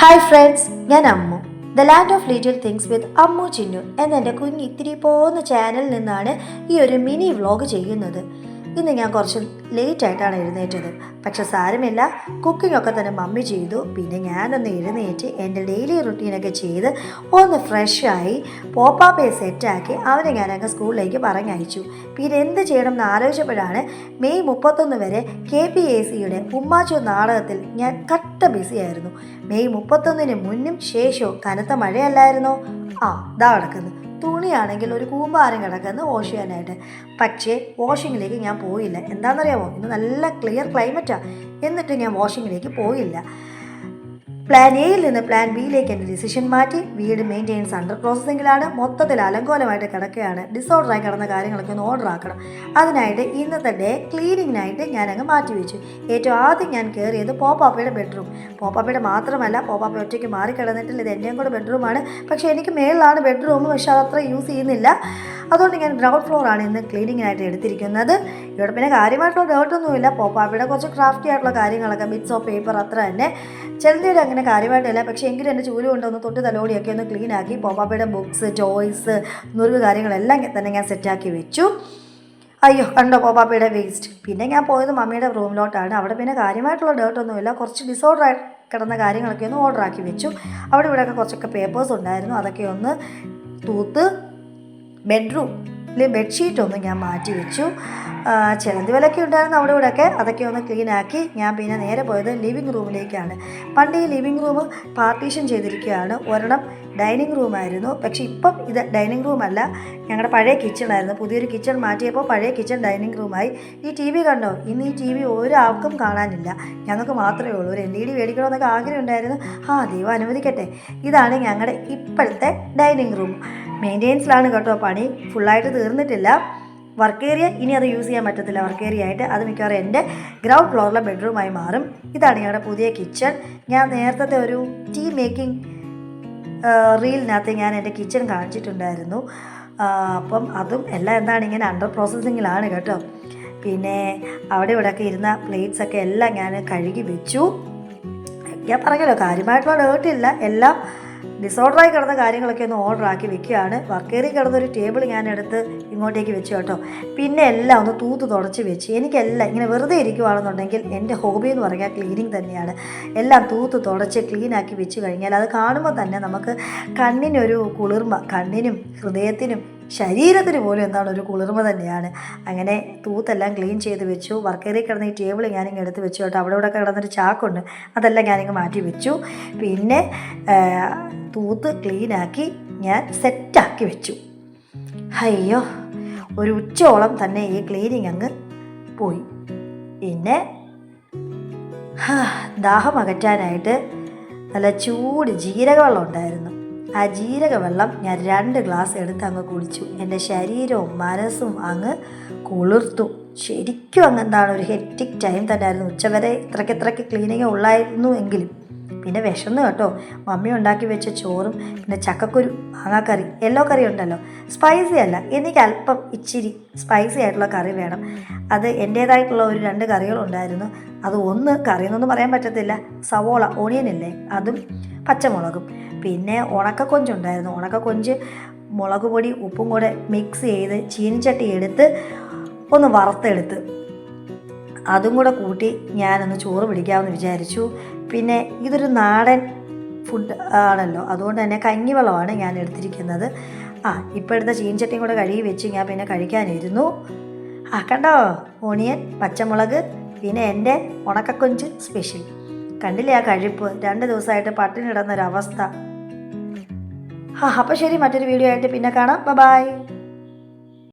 Hi friends ഞാൻ Ammu. The land of little things with Ammu Chinnu എന്ന എന്റെ കുഞ്ഞ് ഇത്തിരി പോകുന്ന ചാനലിൽ നിന്നാണ് ഈ ഒരു മിനി വ്ളോഗ് ചെയ്യുന്നത്. ഇന്ന് ഞാൻ കുറച്ച് ലേറ്റ് ആയിട്ടാണ് എഴുന്നേറ്റത്. പക്ഷെ സാരമില്ല. കുക്കിംഗ് ഒക്കെ തന്നെ മമ്മി ചെയ്തു. പിന്നെ ഞാനൊന്ന് എഴുന്നേറ്റ് എന്റെ ഡെയിലി റുട്ടീനൊക്കെ ചെയ്ത് ഒന്ന് ഫ്രഷായി പോപ്പാപ്പയെ സെറ്റാക്കി അവനെ ഞാനങ്ങ് സ്കൂളിലേക്ക് പറഞ്ഞയച്ചു. പിന്നെ എന്ത് ചെയ്യണം എന്ന് ആലോചിച്ചപ്പോഴാണ് മെയ് മുപ്പത്തൊന്ന് വരെ കെ പി എ സിയുടെ ഉമ്മാച്ചു നാടകത്തിൽ ഞാൻ കട്ട ബിസിയായിരുന്നു മെയ് മുപ്പത്തൊന്നിന് മുന്നും ശേഷവും കനത്ത മഴയല്ലായിരുന്നോ? ആ ഇതാ കിടക്കുന്നു തുണിയാണെങ്കിൽ ഒരു കൂമ്പാരം കിടക്കുന്നത് വാഷ് ചെയ്യാനായിട്ട് പക്ഷേ വാഷിങ്ങിലേക്ക് ഞാൻ പോയില്ല. എന്താണെന്നറിയാമോ? ഇന്ന് നല്ല ക്ലിയർ ക്ലൈമറ്റാണ് എന്നിട്ട് ഞാൻ വാഷിങ്ങിലേക്ക് പോയില്ല. പ്ലാൻ എയിൽ നിന്ന് പ്ലാൻ ബിയിലേക്ക് എന്റെ ഡിസിഷൻ മാറ്റി. വീട് മെയിന്റെയിൻസ് അണ്ടർ പ്രോസസ്സിങ്ങിലാണ് മൊത്തത്തിൽ അലങ്കോലമായിട്ട് കിടക്കുകയാണ്. ഡിസോർഡറായി കിടന്ന കാര്യങ്ങളൊക്കെ ഒന്ന് ഓർഡർ ആക്കണം. അതിനായിട്ട് ഇന്നത്തെ ഡേ ക്ലീനിങ്ങിനായിട്ട് ഞാൻ അങ്ങ് മാറ്റി വെച്ചു. ഏറ്റവും ആദ്യം ഞാൻ കയറിയത് പോപ്പാപ്പയുടെ ബെഡ്റൂം പോപ്പാപ്പയുടെ മാത്രമല്ല പോപ്പാപ്പ ഒറ്റയ്ക്ക് മാറി കിടന്നിട്ടില്ല. ഇത് എന്റെയും കൂടെ ബെഡ്റൂമാണ് പക്ഷേ എനിക്ക് മേളിലാണ് ബെഡ്റൂം പക്ഷേ അതത്ര യൂസ് ചെയ്യുന്നില്ല. അതുകൊണ്ട് ഞാൻ ഗ്രൗണ്ട് ഫ്ലോറാണ് ഇന്ന് ക്ലീനിങ്ങിനായിട്ട് എടുത്തിരിക്കുന്നത്. ഇവിടെ പിന്നെ കാര്യമായിട്ടുള്ള ഡൗട്ടൊന്നുമില്ല പോപ്പാപ്പിയുടെ കുറച്ച് ക്രാഫ്റ്റി ആയിട്ടുള്ള കാര്യങ്ങളൊക്കെ ബിറ്റ്സ് ഓഫ് പേപ്പർ അത്ര തന്നെ. ചിലതിയുടെ അങ്ങനെ കാര്യമായിട്ടില്ല പക്ഷേ എങ്കിലും എന്റെ ചൂൽ കൊണ്ടൊന്ന് തൊട്ട് തലോടിയൊക്കെ ഒന്ന് ക്ലീനാക്കി പോപ്പാപ്പയുടെ ബുക്സ് ടോയ്സ് നുറുക്ക് കാര്യങ്ങളെല്ലാം തന്നെ ഞാൻ സെറ്റാക്കി വെച്ചു. അയ്യോ കണ്ടോ പോപ്പാപ്പയുടെ വേസ്റ്റ് പിന്നെ ഞാൻ പോയത് മമ്മിയുടെ റൂമിലോട്ടാണ് അവിടെ പിന്നെ കാര്യമായിട്ടുള്ള ഡേർട്ടൊന്നുമില്ല കുറച്ച് ഡിസോർഡർ ആയി കിടന്ന കാര്യങ്ങളൊക്കെ ഒന്ന് ഓർഡർ ആക്കി വെച്ചു. അവിടെ ഇവിടെയൊക്കെ കുറച്ചൊക്കെ പേപ്പേഴ്സ് ഉണ്ടായിരുന്നു. അതൊക്കെ ഒന്ന് തൂത്ത് ബെഡ്റൂമിൽ ബെഡ്ഷീറ്റ് ഒന്ന് ഞാൻ മാറ്റി വെച്ചു. ചിലന്തി വിലയൊക്കെ ഉണ്ടായിരുന്നു അവിടെ ഇവിടെയൊക്കെ. അതൊക്കെ ഒന്ന് ക്ലീനാക്കി ഞാൻ പിന്നെ നേരെ പോയത് ലിവിങ് റൂമിലേക്കാണ് പണ്ട് ഈ ലിവിങ് റൂം പാർട്ടീഷൻ ചെയ്തിരിക്കുകയാണ്. ഒരെണ്ണം ഡൈനിങ് റൂമായിരുന്നു പക്ഷേ ഇപ്പം ഇത് ഡൈനിങ് റൂമല്ല ഞങ്ങളുടെ പഴയ കിച്ചണായിരുന്നു പുതിയൊരു കിച്ചൺ മാറ്റിയപ്പോൾ പഴയ കിച്ചൺ ഡൈനിങ് റൂമായി ഈ ടി വി കണ്ടോ? ഇന്ന് ഈ ടി വി ഒരാൾക്കും കാണാനില്ല. ഞങ്ങൾക്ക് മാത്രമേ ഉള്ളൂ. ഒരു എൽ ഇ ഡി മേടിക്കണമെന്നൊക്കെ ആഗ്രഹം ഉണ്ടായിരുന്നു. ആ ദൈവം അനുവദിക്കട്ടെ. ഇതാണ് ഞങ്ങളുടെ ഇപ്പോഴത്തെ ഡൈനിങ് റൂം മെയിന്റെനൻസിലാണ് കേട്ടോ പണി. ഫുള്ളായിട്ട് തീർന്നിട്ടില്ല. വർക്ക് ഏരിയ ഇനി അത് യൂസ് ചെയ്യാൻ പറ്റത്തില്ല. വർക്ക് ഏരിയ ആയിട്ട് അത് മിക്കവാറും എന്റെ ഗ്രൗണ്ട് ഫ്ലോറിലെ ബെഡ്റൂമായി മാറും. ഇതാണ് ഞങ്ങളുടെ പുതിയ കിച്ചൺ ഞാൻ നേരത്തെ ഒരു ടീ മേക്കിംഗ് റീലിനകത്ത് ഞാൻ എന്റെ കിച്ചൺ കാണിച്ചിട്ടുണ്ടായിരുന്നു. അപ്പം അതും എല്ലാം എന്താണ് ഇങ്ങനെ അണ്ടർ പ്രോസസ്സിങ്ങിലാണ് കേട്ടോ. പിന്നെ അവിടെ ഇവിടെയൊക്കെ ഇരുന്ന പ്ലേറ്റ്സൊക്കെ എല്ലാം ഞാൻ കഴുകി വെച്ചു. ഞാൻ പറഞ്ഞല്ലോ കാര്യമായിട്ടുള്ള ഡേട്ടില്ല എല്ലാം ഡിസോർഡറായി കിടന്ന കാര്യങ്ങളൊക്കെ ഒന്ന് ഓർഡർ ആക്കി വെക്കുകയാണ്. വർക്കേറി കിടന്നൊരു ടേബിൾ ഞാൻ എടുത്ത് ഇങ്ങോട്ടേക്ക് വെച്ചു കേട്ടോ. പിന്നെ എല്ലാം ഒന്ന് തൂത്ത് തുടച്ച് വെച്ച്. എനിക്കെല്ലാം ഇങ്ങനെ വെറുതെ ഇരിക്കുവാണെന്നുണ്ടെങ്കിൽ എന്റെ ഹോബി എന്ന് പറഞ്ഞാൽ ക്ലീനിങ് തന്നെയാണ്. എല്ലാം തൂത്ത് തുടച്ച് ക്ലീനാക്കി വെച്ച് കഴിഞ്ഞാൽ അത് കാണുമ്പോൾ തന്നെ നമുക്ക് കണ്ണിനൊരു കുളിർമ കണ്ണിനും ഹൃദയത്തിനും ശരീരത്തിന് പോലും എന്താണ് ഒരു കുളിർമ തന്നെയാണ്. അങ്ങനെ തൂത്തെല്ലാം ക്ലീൻ ചെയ്ത് വെച്ചു. വർക്കേറി കിടന്ന ഈ ടേബിൾ ഞാനിങ്ങ് എടുത്ത് വെച്ചു കേട്ടോ. അവിടെ ഇവിടെ കിടന്നൊരു ചാക്കുണ്ട്. അതെല്ലാം ഞാനിങ്ങ് മാറ്റി വെച്ചു. പിന്നെ തൂത്ത് ക്ലീനാക്കി ഞാൻ സെറ്റാക്കി വെച്ചു. അയ്യോ ഒരു ഉച്ചോളം തന്നെ ഈ ക്ലീനിങ് അങ്ങ് പോയി. പിന്നെ ദാഹം അകറ്റാനായിട്ട് നല്ല ചൂട് ജീരകവെള്ളം ഉണ്ടായിരുന്നു. ആ ജീരകവെള്ളം ഞാൻ രണ്ട് ഗ്ലാസ് എടുത്ത് അങ്ങ് കുടിച്ചു. എന്റെ ശരീരവും മനസ്സും അങ്ങ് കുളിർത്തു. ശരിക്കും അങ്ങ് എന്താണ് ഒരു ഹെറ്റിക് ടൈം തന്നെയായിരുന്നു. ഉച്ചവരെ ഇത്രയ്ക്ക് ഇത്രയ്ക്ക് ക്ലീനിങ് ഉള്ളായിരുന്നു എങ്കിലും. പിന്നെ വിശന്നു കേട്ടോ. മമ്മി ഉണ്ടാക്കി വെച്ച ചോറും പിന്നെ ചക്കക്കുരു മാങ്ങാക്കറി എല്ലോ കറി ഉണ്ടല്ലോ. സ്പൈസി അല്ല. എനിക്ക് അല്പം ഇച്ചിരി സ്പൈസി ആയിട്ടുള്ള കറി വേണം. അത് എന്റേതായിട്ടുള്ള ഒരു രണ്ട് കറികളുണ്ടായിരുന്നു അത് ഒന്ന് കറി എന്നൊന്നും പറയാൻ പറ്റത്തില്ല. സവോള ഓണിയൻ അല്ലേ അതും പച്ചമുളകും. പിന്നെ ഉണക്കക്കൊഞ്ചുണ്ടായിരുന്നു. ഉണക്കക്കൊഞ്ച് മുളക് പൊടി ഉപ്പും കൂടെ മിക്സ് ചെയ്ത് ചീനിച്ചട്ടി എടുത്ത് ഒന്ന് വറുത്തെടുത്ത്. അതും കൂടെ കൂട്ടി ഞാനൊന്ന് ചോറ് പിടിക്കാമെന്ന് വിചാരിച്ചു. പിന്നെ ഇതൊരു നാടൻ ഫുഡ് ആണല്ലോ. അതുകൊണ്ട് തന്നെ കഞ്ഞിവെള്ളമാണ് ഞാൻ എടുത്തിരിക്കുന്നത്. ആ ഇപ്പോൾ എടുത്ത ചീൻചട്ടിയും കൂടെ കഴുകി വെച്ച് ഞാൻ പിന്നെ കഴിക്കാനിരുന്നു. ആ കണ്ടോ? ഓണിയൻ പച്ചമുളക് പിന്നെ എന്റെ ഉണക്കക്കൊഞ്ച് സ്പെഷ്യൽ കണ്ടില്ലേ ആ കഴിപ്പ്? രണ്ട് ദിവസമായിട്ട് പട്ടിണി കിടന്നൊരവസ്ഥ. ആ അപ്പോൾ ശരി മറ്റൊരു വീഡിയോ ആയിട്ട് പിന്നെ കാണാം. ബൈ